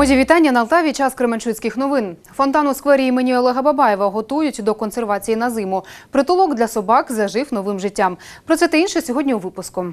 Мої вітання на Алтаві. Час Кременчуцьких новин. Фонтан у сквері імені Олега Бабаєва готують до консервації на зиму. Притулок для собак зажив новим життям. Про це та інше сьогодні у випуску.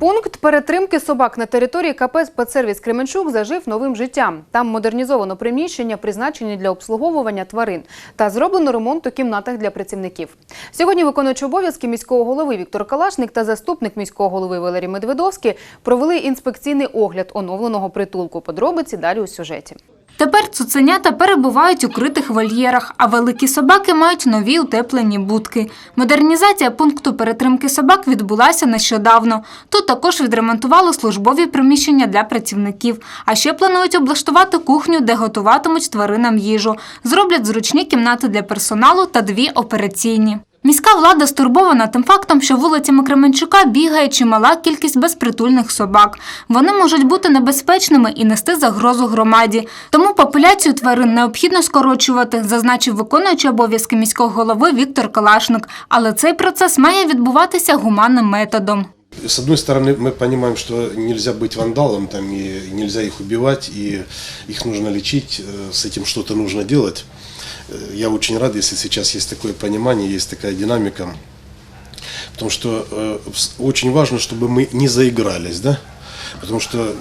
Пункт перетримки собак на території КП «Спецсервіс Кременчук» зажив новим життям. Там модернізовано приміщення, призначені для обслуговування тварин, та зроблено ремонт у кімнатах для працівників. Сьогодні виконуючи обов'язки міського голови Віктор Калашник та заступник міського голови Валерій Медведовський провели інспекційний огляд оновленого притулку. Подробиці далі у сюжеті. Тепер цуценята перебувають у критих вольєрах, а великі собаки мають нові утеплені будки. Модернізація пункту перетримки собак відбулася нещодавно. Тут також відремонтували службові приміщення для працівників. А ще планують облаштувати кухню, де готуватимуть тваринам їжу. Зроблять зручні кімнати для персоналу та дві операційні. Міська влада стурбована тим фактом, що вулицями Кременчука бігає чимала кількість безпритульних собак. Вони можуть бути небезпечними і нести загрозу громаді. Тому популяцію тварин необхідно скорочувати, зазначив виконуючий обов'язки міського голови Віктор Калашник. Але цей процес має відбуватися гуманним методом. С одной стороны, мы понимаем, что нельзя быть вандалом, там, и нельзя их убивать, и их нужно лечить, э, с этим что-то нужно делать. Э, Я очень рад, если сейчас есть такое понимание, есть такая динамика. Потому что э, с- очень важно, чтобы мы не заигрались, да? Потому что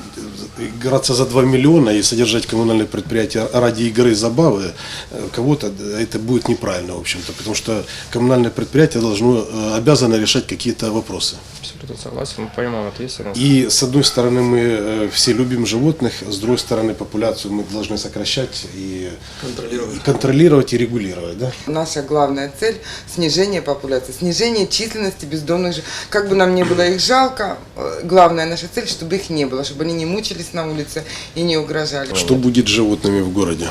играться за 2 миллиона и содержать коммунальное предприятие ради игры, забавы э, кого-то, э, это будет неправильно, в общем-то. Потому что коммунальное предприятие должно, э, обязано решать какие-то вопросы. Абсолютно согласен, мы понимаем ответственность. И с одной стороны мы все любим животных, с другой стороны популяцию мы должны сокращать и контролировать, и, контролировать и регулировать. Да? Наша главная цель – снижение популяции, снижение численности бездомных животных. Как бы нам не было их жалко, главная наша цель, чтобы их не было, чтобы они не мучились на улице и не угрожали. Что будет с животными в городе?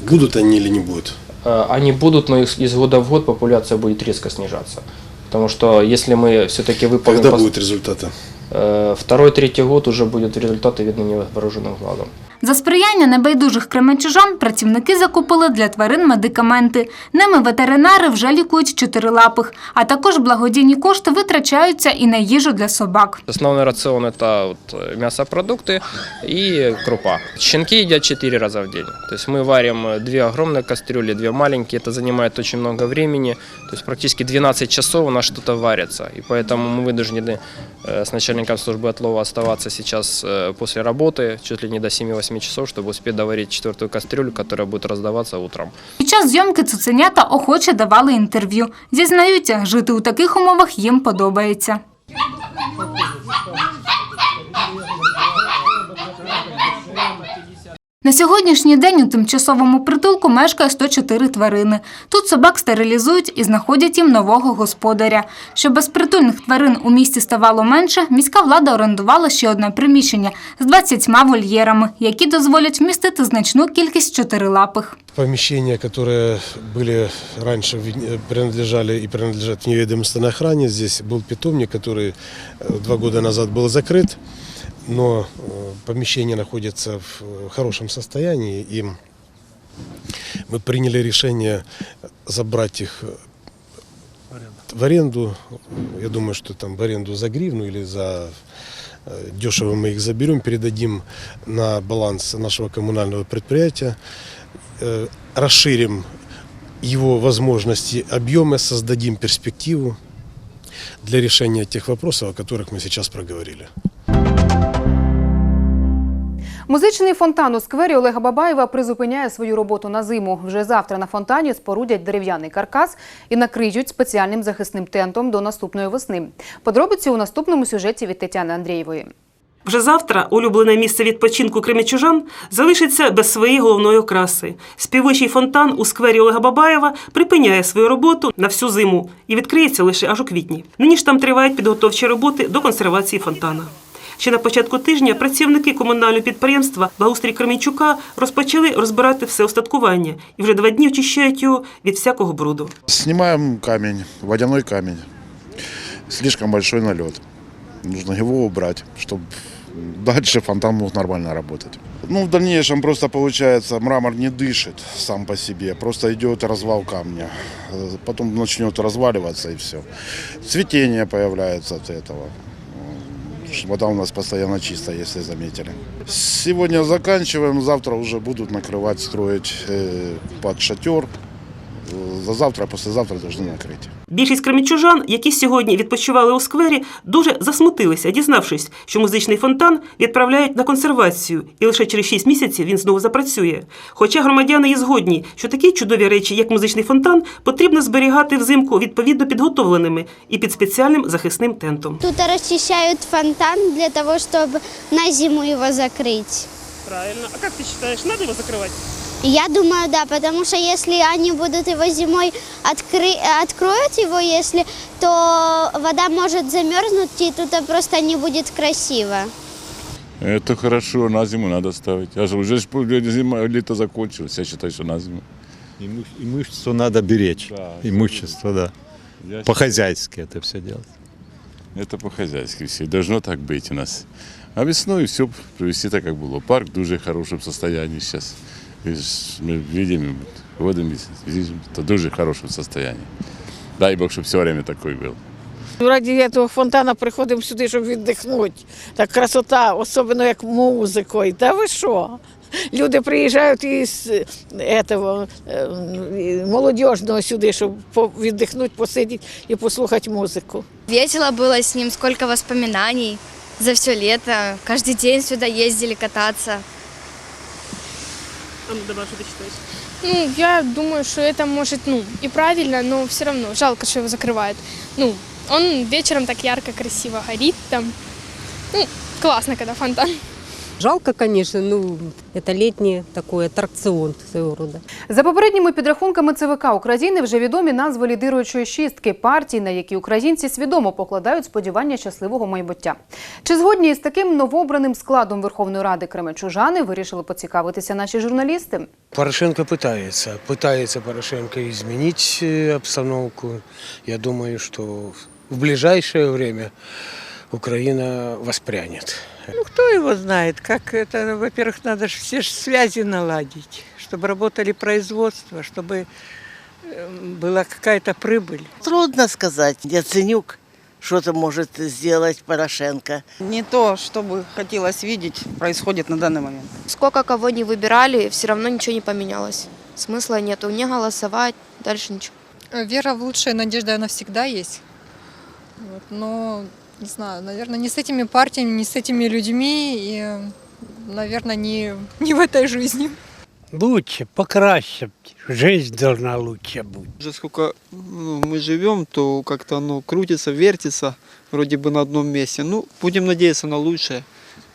Будут они или не будут? Э, Они будут, но из года в год популяция будет резко снижаться. Потому что если мы все-таки выполним... Когда пос- будут результаты? Э, Второй, третий год уже будут результаты видны невооруженным глазом. За сприяння небайдужих кременчужан працівники закупили для тварин медикаменти. Ними ветеринари вже лікують чотирилапих, а також благодійні кошти витрачаються і на їжу для собак. Основной рацион это вот э, мясопродукты и крупа. Щенки едят 4 раза в день. То есть мы варим э, две огромные кастрюли, две маленькие. Это занимает очень много времени. То есть практически 12 часов у нас что-то варится. И поэтому мы вынуждены э, с начальником службы отлова оставаться сейчас э, после работы чуть ли не до 7-8 часов, чтобы успеть доварить четвертую кастрюлю, которая будет раздаваться утром. Під час зйомки цуценята охоче давали інтерв'ю. Зізнаються, жити у таких умовах їм подобається. На сьогоднішній день у тимчасовому притулку мешкає 104 тварини. Тут собак стерилізують і знаходять їм нового господаря. Щоб безпритульних тварин у місті ставало менше, міська влада орендувала ще одне приміщення з 20 вольєрами, які дозволять вмістити значну кількість чотирилапих. Помещения, которые были раньше принадлежали и принадлежат неведомственной охране. Здесь был питомник, который э, два года назад был закрыт, но э, помещение находится в э, хорошем состоянии, и мы приняли решение забрать их в аренду. Я думаю, что там в аренду за гривну или за дешево мы их заберем, передадим на баланс нашего коммунального предприятия, расширим его возможности, объемы, создадим перспективу для решения тех вопросов, о которых мы сейчас проговорили. Музичний фонтан у сквері Олега Бабаєва призупиняє свою роботу на зиму. Вже завтра на фонтані спорудять дерев'яний каркас і накриють спеціальним захисним тентом до наступної весни. Подробиці у наступному сюжеті від Тетяни Андрієвої. Вже завтра улюблене місце відпочинку кремячужан залишиться без своєї головної окраси. Співочий фонтан у сквері Олега Бабаєва припиняє свою роботу на всю зиму і відкриється лише аж у квітні. Нині ж там тривають підготовчі роботи до консервації фонтана. Ще на початку тижня працівники комунального підприємства Благоустрій Кременчука розпочали розбирати все устаткування і вже два дні очищають його від всякого бруду. Снимаем камень, водяной камень. Слишком большой налет. Нужно его убрать, чтобы дальше фонтан мог нормально работать. Ну, в дальнейшем просто получается, мрамор не дышит сам по себе, просто идет развал камня. Э, Потом начнет разваливаться и все. Цветение появляется от этого. Вода у нас постоянно чистая, если заметили. Сегодня заканчиваем, завтра уже будут накрывать, строить э, под шатер. Э, За завтра, послезавтра должны накрыть. Більшість кремічужан, які сьогодні відпочивали у сквері, дуже засмутилися, дізнавшись, що музичний фонтан відправляють на консервацію, і лише через 6 місяців він знову запрацює. Хоча громадяни є згодні, що такі чудові речі, як музичний фонтан, потрібно зберігати взимку відповідно підготовленими і під спеціальним захисним тентом. Тут расчищают фонтан для того, чтобы на зиму его закрыть. Правильно. А як ти вважаєш, треба його закривати? Я думаю, да, потому что если они будут его зимой откры... откроют его, если, то вода может замерзнуть, и тут просто не будет красиво. Это хорошо, на зиму надо ставить. Я же уже зима, лето закончилось, я считаю, что на зиму. Иму- Имущество надо беречь. Да, Имущество, да. Я По-хозяйски это все делать. Это по-хозяйски все. Должно так быть у нас. А весной все привести так, как было. Парк в дуже хорошем состоянии сейчас. И ж Мы видим, ходим, видим, это в дуже хорошем состоянии. Дай Бог, чтобы все время такой был. Раді цього фонтана приходимо сюди, щоб віддихнути. Так красота, особливо як музикою. Та ви що? Люди приїжджають із е, этого, е, молодіжного сюди, щоб по- віддихнути, посидіти і послухати музику. Весело было с ним, сколько воспоминаний за все лето. Каждый день сюда ездили кататься. А ну, давай, що ти вважаєш? Ну, я думаю, что это может, ну, и правильно, но все равно жалко, что его закрывают. Ну, он вечером так ярко, красиво горит там. Ну, классно, когда фонтан. Жалко, конечно, ну, это летний такой аттракцион своего рода. За попередніми підрахунками ЦВК України вже відомі назви лідируючої шістки партій, на які українці свідомо покладають сподівання щасливого майбуття. Чи згодні із таким новообраним складом Верховної Ради кременчужани вирішили поцікавитися наші журналісти? Порошенко пытается. Пытается Порошенко изменить э, обстановку. Я думаю, что в ближайшее время Украина воспрянет. Ну, кто его знает, как это, во-первых, надо же все связи наладить, чтобы работали производства, чтобы э, была какая-то прибыль. Трудно сказать. Яценюк что-то может сделать Порошенко. Не то, что бы хотелось видеть, происходит на данный момент. Сколько кого не выбирали, все равно ничего не поменялось. Смысла нету не голосовать, дальше ничего. Вера в лучшее, надежда, она всегда есть. Вот, но, не знаю, наверное, не с этими партиями, не с этими людьми, и, наверное, не, не в этой жизни. Лучше, покраще. Жизнь должна лучше быть. Уже сколько ну, мы живем, то как-то оно крутится, вертится, вроде бы на одном месте. Ну, будем надеяться на лучшее.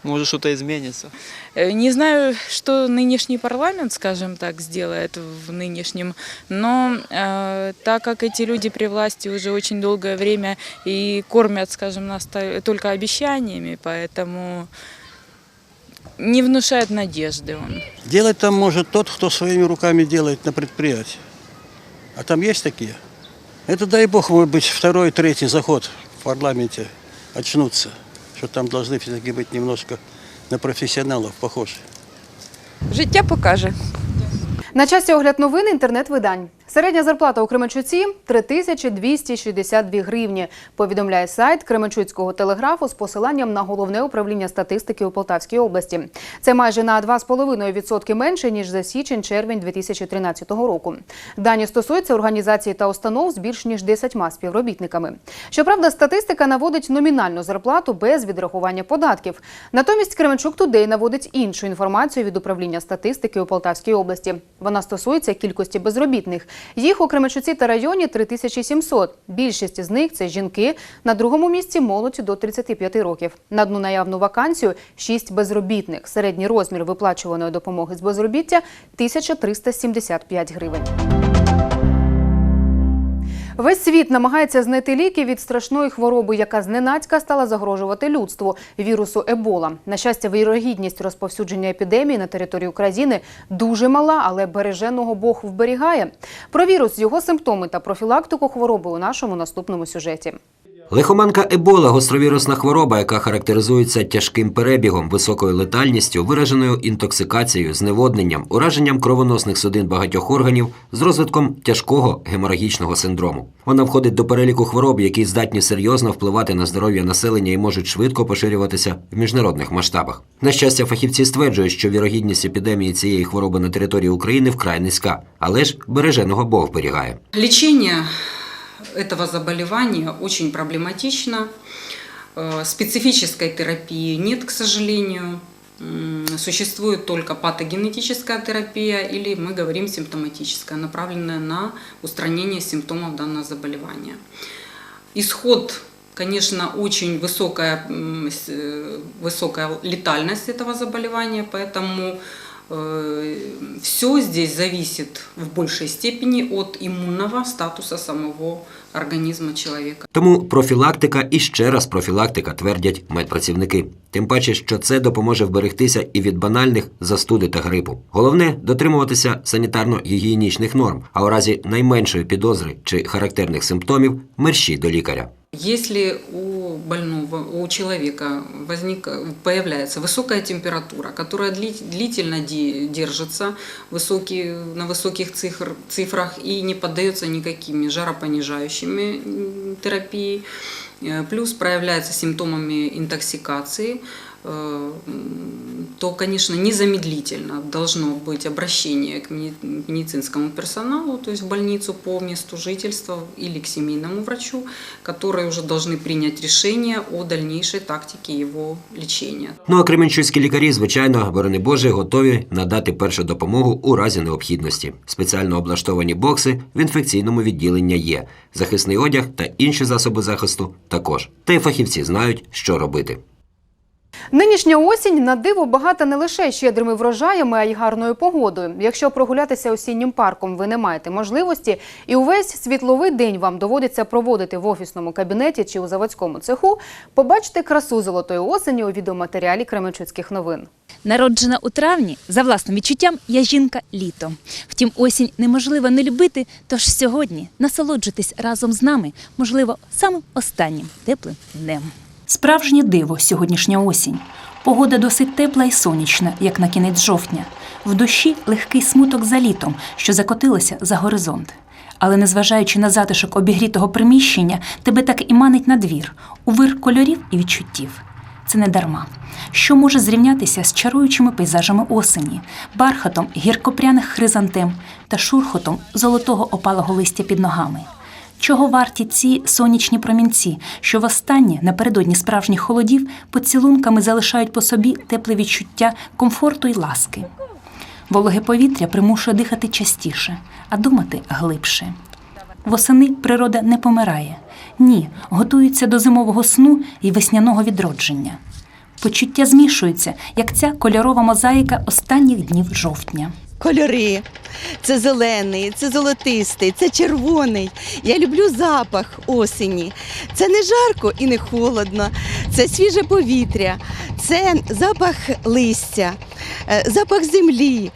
Может, что-то изменится. Не знаю, что нынешний парламент, скажем так, сделает в нынешнем, но э, так как эти люди при власти уже очень долгое время и кормят, скажем, нас то- только обещаниями, поэтому не внушает надежды он. Делать там может тот, кто своими руками делает на предприятии. А там есть такие? Это, дай бог, может быть, второй, третий заход в парламенте очнуться. Что там должны все-таки быть немножко на профессионалов похожи. Життя покаже. На часі огляд новин інтернет-видань. Середня зарплата у Кременчуці 3262 гривні, повідомляє сайт Кременчуцького телеграфу з посиланням на головне управління статистики у Полтавській області. Це майже на 2,5% менше ніж за січень-червень 2013 року. Дані стосуються організацій та установ з більш ніж 10 співробітниками. Щоправда, статистика наводить номінальну зарплату без відрахування податків. Натомість Кременчук Тудей наводить іншу інформацію від управління статистики у Полтавській області. Вона стосується кількості безробітних. Їх у Кременчуці та районі 3700. Більшість з них це жінки. На другому місці молодь до 35 років. На одну наявну вакансію 6 безробітних. Середній розмір виплачуваної допомоги з безробіття 1375 гривень. Весь світ намагається знайти ліки від страшної хвороби, яка зненацька стала загрожувати людству вірусу Ебола. На щастя, вірогідність розповсюдження епідемії на території України дуже мала, але береженого Бог вберігає. Про вірус, його симптоми та профілактику хвороби у нашому наступному сюжеті. Лихоманка Ебола гостровірусна хвороба, яка характеризується тяжким перебігом, високою летальністю, вираженою інтоксикацією, зневодненням, ураженням кровоносних судин багатьох органів з розвитком тяжкого геморагічного синдрому. Вона входить до переліку хвороб, які здатні серйозно впливати на здоров'я населення і можуть швидко поширюватися в міжнародних масштабах. На щастя, фахівці стверджують, що вірогідність епідемії цієї хвороби на території України вкрай низька, але ж береженого Бог берігає. Лечение этого заболевания очень проблематично. Э, Специфической терапии нет, к сожалению. Существует только патогенетическая терапия или мы говорим симптоматическая, направленная на устранение симптомов данного заболевания. Исход, конечно, очень высокая, высокая летальность этого заболевания, поэтому все здесь зависит в большей степени от иммунного статуса самого организма человека. Тому профілактика і ще раз профілактика, твердять медпрацівники. Тим паче, що це допоможе вберегтися і від банальних застуди та грипу. Головне дотримуватися санітарно-гігієнічних норм, а у разі найменшої підозри чи характерних симптомів мерщій до лікаря. Если у больного, у человека возник, появляется высокая температура, которая дли- длительно де- держится высокий, на высоких цифр, цифрах и не поддается никакими жаропонижающими м, терапии, э, плюс проявляется симптомами интоксикации, э, м, то, конечно, незамедлительно должно быть обращение к мени- медицинскому персоналу, то есть в больницу по месту жительства или к семейному врачу, которые уже должны принять решение о дальнейшей тактике его лечения. Ну а кременчуцькі лікарі, звичайно, борони Боже, готові надати першу допомогу у разі необхідності. Спеціально облаштовані бокси в інфекційному відділенні є, захисний одяг та інші засоби захисту також. Та й фахівці знають, що робити. Нинішня осінь на диво багата не лише щедрими врожаями, а й гарною погодою. Якщо прогулятися осіннім парком ви не маєте можливості, і увесь світловий день вам доводиться проводити в офісному кабінеті чи у заводському цеху, побачите красу золотої осені у відеоматеріалі Кременчуцьких новин. Народжена у травні, за власним відчуттям, я жінка літо. Втім, осінь неможливо не любити, тож сьогодні насолоджуйтесь разом з нами, можливо, самим останнім теплим днем. Справжнє диво сьогоднішня осінь. Погода досить тепла і сонячна, як на кінець жовтня. В душі легкий смуток за літом, що закотилося за горизонт. Але незважаючи на затишок обігрітого приміщення, тебе так і манить на двір, у вир кольорів і відчуттів. Це не дарма. Що може зрівнятися з чаруючими пейзажами осені, бархатом гіркопряних хризантем та шурхотом золотого опалого листя під ногами? Чого варті ці сонячні промінці, що востаннє напередодні справжніх холодів поцілунками залишають по собі тепле відчуття комфорту й ласки? Вологе повітря примушує дихати частіше, а думати глибше. Восени природа не помирає. Ні, готується до зимового сну і весняного відродження. Почуття змішуються, як ця кольорова мозаїка останніх днів жовтня. Кольори. Це зелений, це золотистий, це червоний. Я люблю запах осені. Це не жарко і не холодно, це свіже повітря, це запах листя, е, запах землі.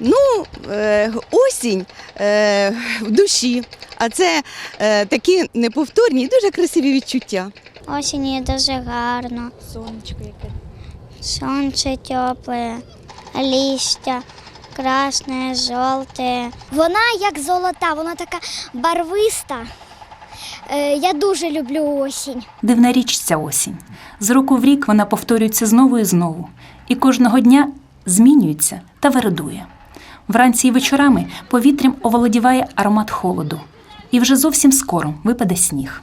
Ну, е, осінь е, в душі, а це такі неповторні і дуже красиві відчуття. Осінь є дуже гарно. Сонечко яке. Сонце тепле, листя, красне, жовте. Вона як золота, вона така барвиста. Е, Я дуже люблю осінь. Дивна річ ця осінь. З року в рік вона повторюється знову і знову, і кожного дня змінюється та вирадує. Вранці і вечорами повітрям оволодіває аромат холоду, і вже зовсім скоро випаде сніг.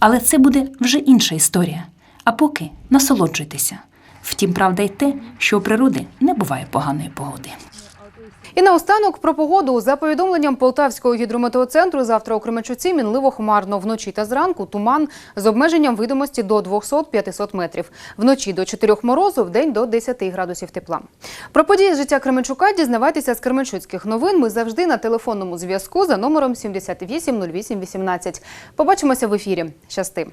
Але це буде вже інша історія. А поки насолоджуйтеся. Втім, правда й те, що у природи не буває поганої погоди. І наостанок про погоду. За повідомленням Полтавського гідрометеоцентру, завтра у Кременчуці мінливо хмарно вночі та зранку туман з обмеженням видимості до 200-500 метрів. Вночі до 4 морозу, вдень до 10 градусів тепла. Про події життя Кременчука дізнавайтеся з Кременчуцьких новин. Ми завжди на телефонному зв'язку за номером 78 08 18. Побачимося в ефірі. Щасти!